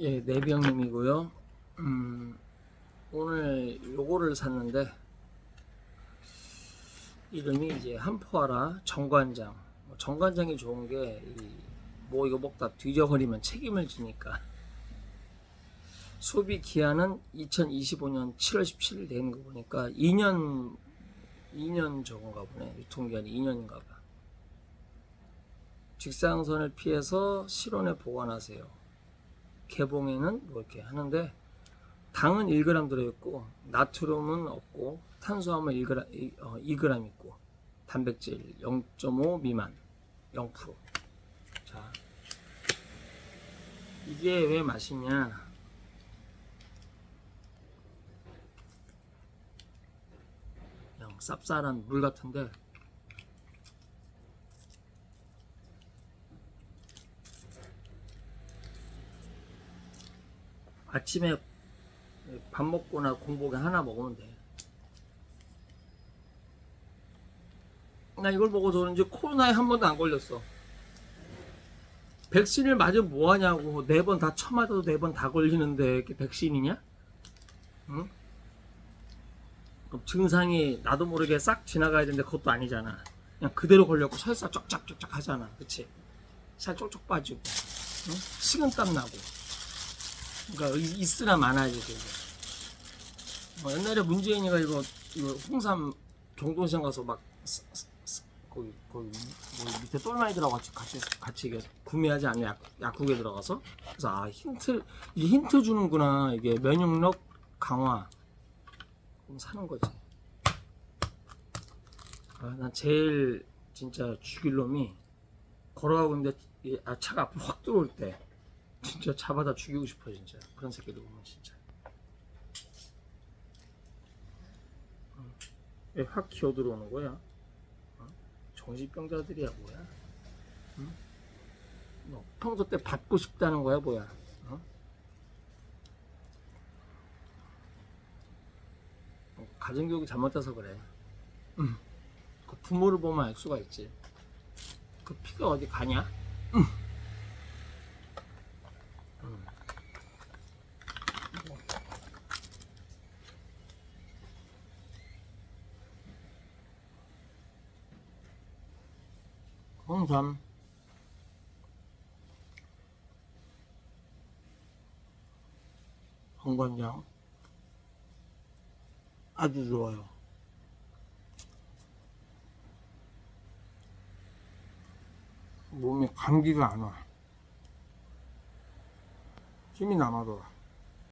예, 내병님이고요. 음, 오늘 요거를 샀는데 이름이 이제 한포하라 정관장. 뭐 정관장이 좋은 게 뭐 이거 먹다 뒤져버리면 책임을 지니까 소비 기한은 2025년 7월 17일 되는 거 보니까 2년 2년 저건가 보네. 유통기한이 2년인가 봐. 직사광선을 피해서 실온에 보관하세요. 개봉에는 뭐 이렇게 하는데 당은 1g 들어있고 나트륨은 없고 탄수화물 1g, 어, 2g 있고 단백질 0.5 미만 0%. 자 이게 왜 맛있냐? 그냥 쌉쌀한 물 같은데 아침에 밥 먹거나 공복에 하나 먹으면 돼. 나 이걸 먹어서 그런지 코로나에 한 번도 안 걸렸어. 백신을 맞으면 뭐 하냐고. 네 번 다 쳐맞아도 네 번 다 걸리는데 이게 백신이냐? 응? 그럼 증상이 나도 모르게 싹 지나가야 되는데 그것도 아니잖아. 그냥 그대로 걸렸고 설사 쩍쩍쩍쩍 하잖아. 그치? 살 쪽쪽 빠지고. 응? 식은땀 나고. 그러니까 이- 있으나 마나지. 뭐 옛날에 문재인이가 이거 이거 홍삼 경동시장 가서 막 거기 거기 뭐 밑에 똘마니 들어가 같이 같이 같이 이게 구매하지 않는 약, 약국에 들어가서 그래서 아 힌트 이게 힌트 주는구나 이게 면역력 강화 그럼 사는 거지. 아 난 제일 진짜 죽일 놈이 걸어가고 있는데 이- 아, 차가 앞으로 확 들어올 때 진짜 잡아다 죽이고 싶어 진짜 그런 새끼들 보면 진짜 응. 왜확 기어 들어오는 거야? 어? 정신병자들이야 뭐야? 응? 뭐 평소 때 받고 싶다는 거야 뭐야? 어? 어, 가정교육이 잘못돼서 그래. 응. 그 부모를 보면 알 수가 있지. 그 피가 어디 가냐? 응. 홍삼 홍관장 아주 좋아요. 몸에 감기가 안 와. 힘이 남아돌아.